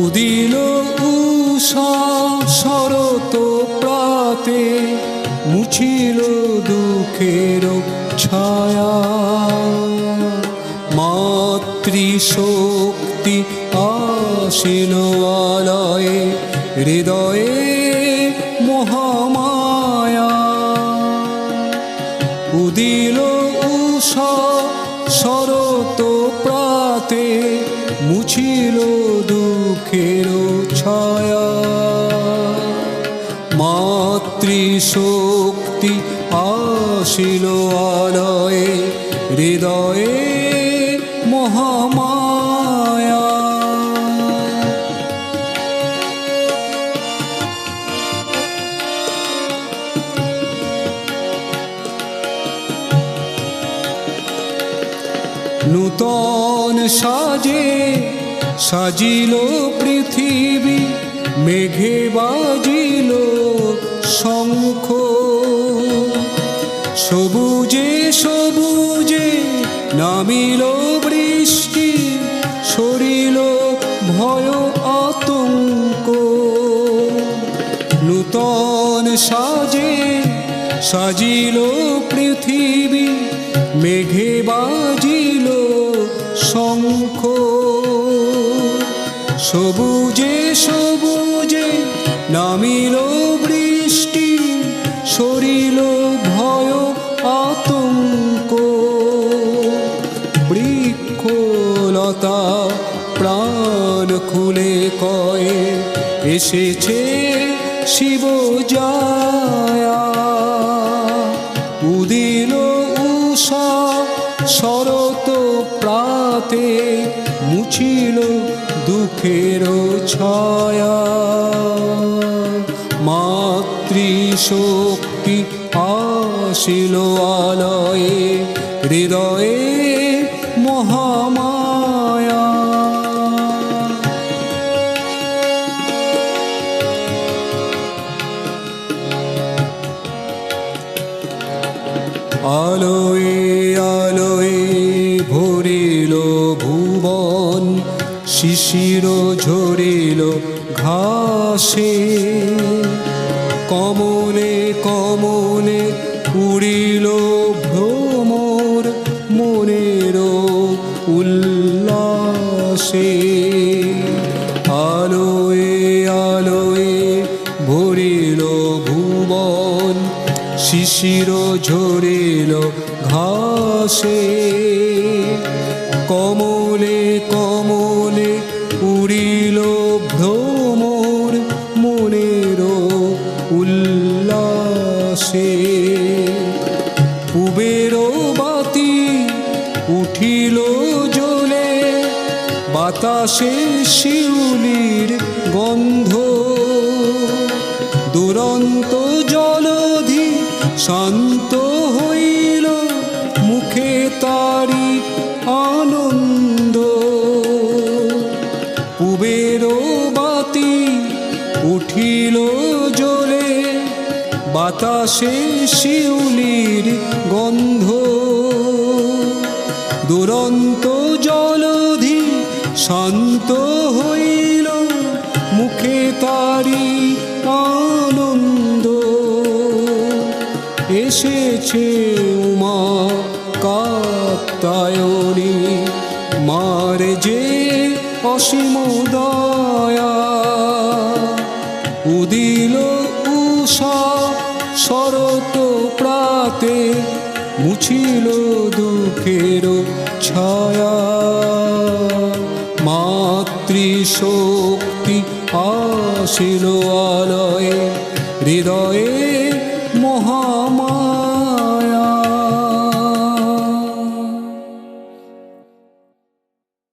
উদিল উষা শরত প্রাতে মুছিল দুঃখের ছায়া। মাতৃশক্তি আসিল আলয়ে, হৃদয়ে মহামায়া। উদিল উষা শরত প্রাতে মুছিল দুঃখের ছায়া মাতৃশক্তি আসিল আলয়ে হৃদয়ে মহামায়া। নূতন সাজে সাজিল পৃথিবী, মেঘে বাজিল শঙ্খ। সবুজে সবুজে নামিল বৃষ্টি, সরিল ভয় আতঙ্ক। নূতন সাজে সাজিল পৃথিবী, মেঘে বাজিল সবুজে সবুজে নামিল বৃষ্টি, সরিল ভয় আতঙ্ক। বৃক্ষলতা প্রাণ খুলে কয়ে, এসেছে শিব জায়া উদিল উষা শরত প্রাতে মুছিল দুঃখের ছায়া। মাতৃশক্তি আসিল আলয়ে হৃদয়ে মহামায়া। আলোয় আলোয় ভরিল ভুবন শিশির ঝরিল ঘাসে। কমলে কমলে উড়িল ভ্রমর মনের উল্লাসে। আলোয়ে আলোয়ে ভরিল ভুবন, শিশির ঝরিল ঘাসে। কমলে উঠিল জ্বলে বাতাসে শিউলির গন্ধ। দুরন্ত জলধি শান্ত হইল, মুখে তারি আনন্দ। পুবের বাতি উঠিল জ্বলে বাতাসে শিউলির গন্ধ। দুরন্ত জলধি শান্ত হইল, মুখে তারি আনন্দ। এসেছে উমা কাত্তায়নী মার যে অসীম দয়া। উদিল উষা শরত প্রাতে, মুছিল দুঃখের ছায়া মাতৃশক্তি আসিল আলয়ে হৃদয়ে মহামা